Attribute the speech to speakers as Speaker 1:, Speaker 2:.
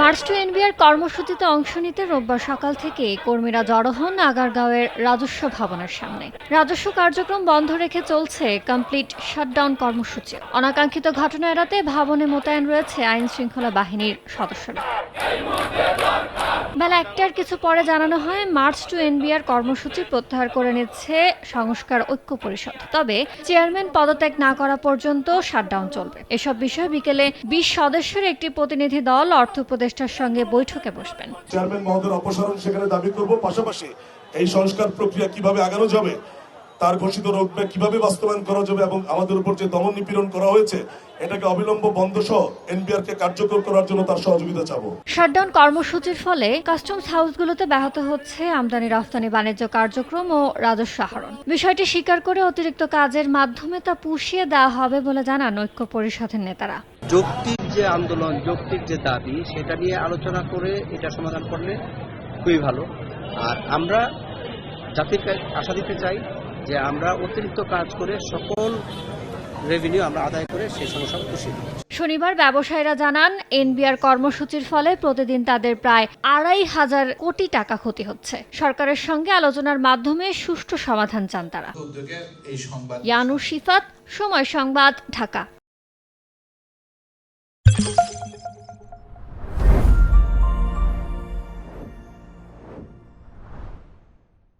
Speaker 1: March two NBR কর্মসূচিতে অংশ নিতে রোববার সকাল থেকে কর্মীরা জড়ো হন আগারগাঁওয়ের রাজস্ব ভবনের সামনে। রাজস্ব কার্যক্রম বন্ধ রেখে চলছে কমপ্লিট শাটডাউন কর্মসূচি। অনাকাঙ্ক্ষিত ঘটনা এড়াতে ভবনে মোতায়েন রয়েছে আইন শৃঙ্খলা বাহিনীর সদস্যরা। বেলা একটার কিছু পরে জানানো হয়, মার্চ টু এনবিআর কর্মসূচি প্রত্যাহার করে নিচ্ছে সংস্কার ঐক্য পরিষদ। তবে চেয়ারম্যান পদত্যাগ না করা পর্যন্ত শাটডাউন চলবে। এসব বিষয়ে বিকেলে বিশ সদস্যের একটি প্রতিনিধি দল অর্থ উপদেষ্টার সঙ্গে বৈঠকে বসবেন।
Speaker 2: চেয়ারম্যান মহোদয়ের অপসারণ সেখানে দাবি করব, পাশাপাশি এই সংস্কার প্রক্রিয়া কীভাবে আগানো যাবে, তার ঘোষিত রোডম্যাপ কীভাবে বাস্তবায়ন করা যাবে এবং আমাদের উপর যে দমন নিপীড়ন করা হয়েছে এটাকে অবিলম্ব বন্ধ সহ এনবিআর কে কার্যকর করার জন্য তার সহযোগিতা চাবো।
Speaker 1: শাটডাউন কর্মসূচির ফলে কাস্টমস হাউসগুলোতে ব্যাহত হচ্ছে আমদানি রফতানি বাণিজ্য কার্যক্রম ও রাজস্ব আহরণ। বিষয়টি স্বীকার করে অতিরিক্ত কাজের মাধ্যমে তা পুষিয়ে দেওয়া হবে বলে জানান ঐক্য পরিষদের নেতারা।
Speaker 3: যৌক্তিক যে আন্দোলন যৌক্তিক যে দাবি সেটা নিয়ে আলোচনা করে এটা সমাধান করলে খুবই ভালো। আর আমরা জাতিকে আশা দিতে চাই যে আমরা অতিরিক্ত কাজ করে সকল রেভিনিউ আমরা আদায় করে সেই সমস্যা খুশি
Speaker 1: শনিবার ব্যবসায়ীরা জানান এনবিআর কর্মসূচির ফলে প্রতিদিন তাদের প্রায় আড়াই হাজার কোটি টাকা ক্ষতি হচ্ছে। সরকারের সঙ্গে আলোচনার মাধ্যমে সুষ্ঠু সমাধান চান তারা। ইয়ানু শিফাত সময় সংবাদ ঢাকা।